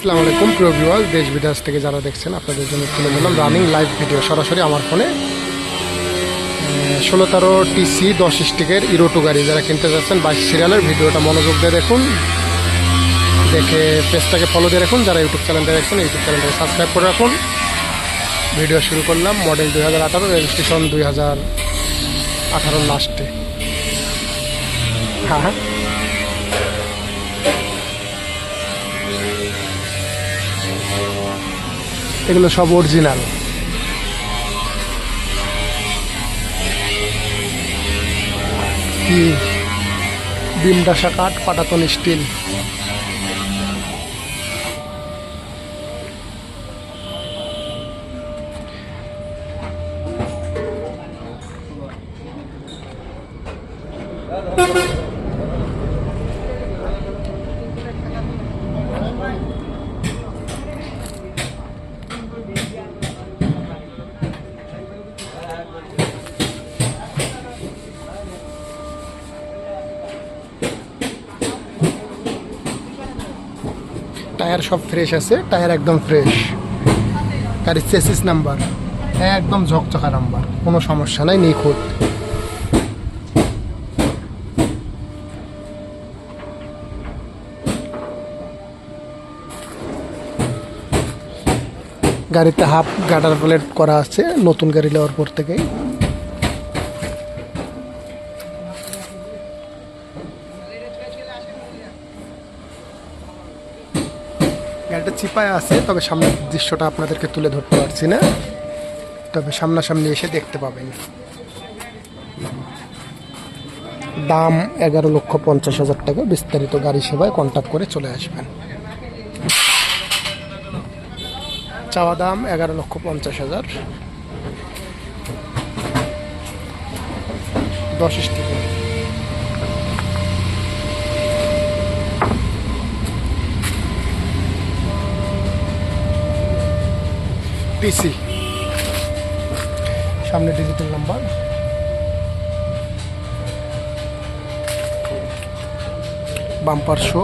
আসসালামু আলাইকুম, প্রিয় ভিউয়ার্স দেশ বিদেশ থেকে যারা দেখছেন, আপনাদের জন্য তুলে ধরলাম রানিং লাইভ ভিডিও সরাসরি আমার ফোনে ষোলো তেরো টিসি দশ স্টিকের ইরো টু গাড়ি যারা কিনতে যাচ্ছেন, বাইশ সিরিয়ালের ভিডিওটা মনোযোগ দিয়ে দেখুন। দেখে পেজটাকে ফলো দিয়ে রাখুন, যারা ইউটিউব চ্যানেলটা দেখছেন ইউটিউব চ্যানেলটাকে সাবস্ক্রাইব করে রাখুন। ভিডিও শুরু করলাম মডেল দুই হাজার আঠারো রেজিস্ট্রেশন দুই হাজার আঠারোর লাস্টে হ্যাঁ হ্যাঁ। এগুলো সব অরিজিনাল ডিমডাসা কাঠ পাটাতন স্টিল টায়ার সব ফ্রেশ আছে, টায়ার একদম ফ্রেশ গাড়ির চেসিস নাম্বার একদম ঝকঝকা নাম্বার কোনো সমস্যা নাই, নিখুঁত। গাড়িতে হাফ গাটার প্লেট করা আছে, নতুন গাড়ি নেওয়ার পর থেকেই। গাড়িটা চিপায় আছে, তবে সামনের দৃশ্যটা আপনাদেরকে তুলে ধরতে পারছি না। তবে সামনাসামনি এসে দেখতে পাবেন। দাম এগারো লক্ষ পঞ্চাশ হাজার টাকা। বিস্তারিত গাড়ি সেবায় কন্ট্যাক্ট করে চলে আসবেন। চাওয়া দাম এগারো লক্ষ পঞ্চাশ হাজার। দশ স্টিকার। পিসি। সামনে ডিজিটাল নাম্বার বাম্পার শো